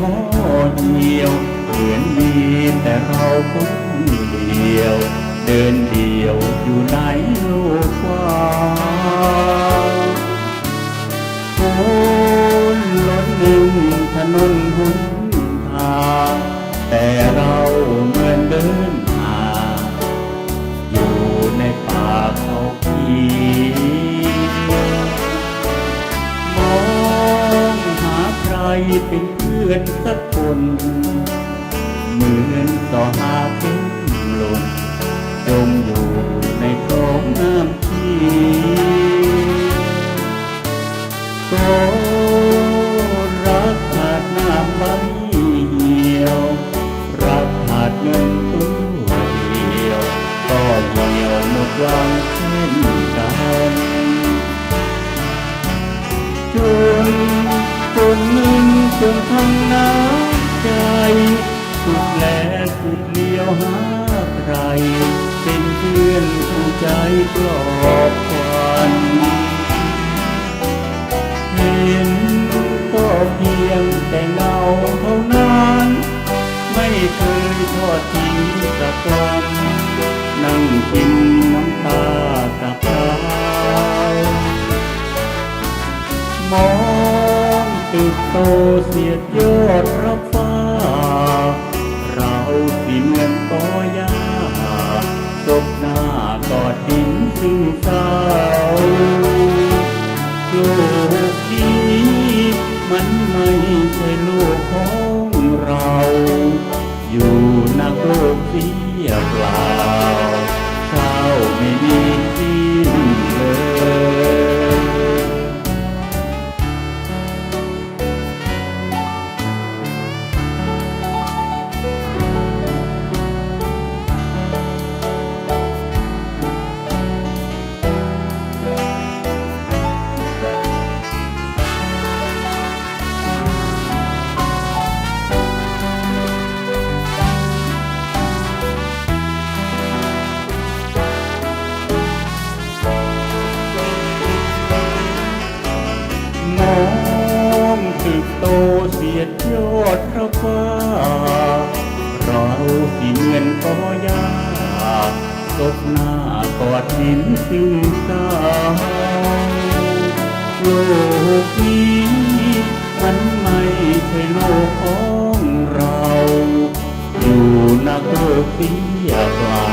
ห่อเหี่ยว เหมือนมีแต่เราคนเดียว เดินเดียวอยู่ในโลกกว้างคนล้นหนึ่งถนนหนทางแต่เราเหมือนเดินหาอยู่ในป่า เป็นเพื่อนสักคน เหมือนต่อหาเพ่งลงจมอยู่ในคลองน้ำพีก็รักขาดน้ำไม่เหี่ยว รักขาดเงินตัวเดียว ก็เหี่ยวหมดหวังเช่นกันจนคนหนึ่ง จนทำน้ำใจ สุดแลสุดเลี้ยวหาใคร เป็นเพื่อนผู้ใจปลอบควันเห็นก็เพียงแต่เงาเท่านั้น ไม่เคยทอดทิ้งสักวันนั่งกิน โตเสียดยอดรับฟ้า เราสิเหมือนกอยาศพหน้ากอดดินซึ่งเศร้าโลกนี้มันไม่ใช่โลกของเรา อยู่นักโลกเสียเปล่า ศพหน้ากอดหินซึ่งเศร้าโลกนี้มันไม่ใช่โลกของเรา อยู่นักโลกเสียกว่า